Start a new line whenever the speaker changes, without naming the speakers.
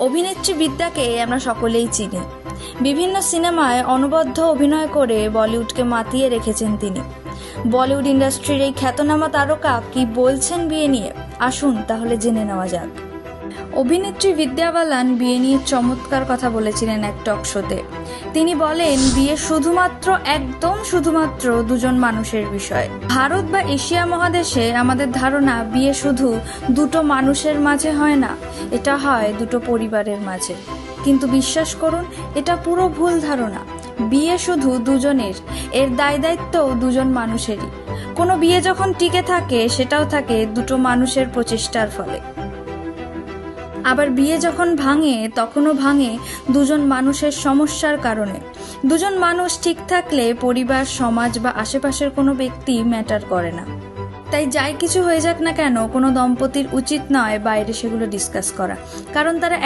অভিনেত্রী বিদ্যাকে আমরা সকলেই চিনি। বিভিন্ন সিনেমায় অনবদ্য অভিনয় করে বলিউডকে মাতিয়ে রেখেছেন তিনি। বলিউড ইন্ডাস্ট্রির এই খ্যাতনামা তারকা কি বলছেন বিয়ে নিয়ে? আসুন তাহলে জেনে নেওয়া যাক। অভিনেত্রী বিদ্যা বালান বিয়ে নিয়ে চমৎকার কথা বলেছিলেন এক টক শোতে। তিনি বলেন, বিয়ে শুধুমাত্র, একদম শুধুমাত্র দুজন মানুষের বিষয়। ভারত বা এশিয়া মহাদেশে আমাদের ধারণা, বিয়ে শুধু দুটো মানুষের মাঝে হয় না, এটা হয় দুটো পরিবারের মাঝে। কিন্তু বিশ্বাস করুন, এটা পুরো ভুল ধারণা। বিয়ে শুধু দুজনের, এর দায় দায়িত্ব দুজন মানুষেরই। কোনো বিয়ে যখন টিকে থাকে, সেটাও থাকে দুটো মানুষের প্রচেষ্টার ফলে। আবার বিয়ে যখন ভাঙে, তখনও ভাঙে দুজন মানুষের সমস্যার কারণে। দুজন মানুষ ঠিক থাকলে পরিবার, সমাজ বা আশেপাশের কোনো ব্যক্তি ম্যাটার করে না। তাই যাই কিছু হয়ে যাক না কেন, কোনো দম্পতির উচিত নয় বাইরে সেগুলো ডিসকাস করা। কারণ তারা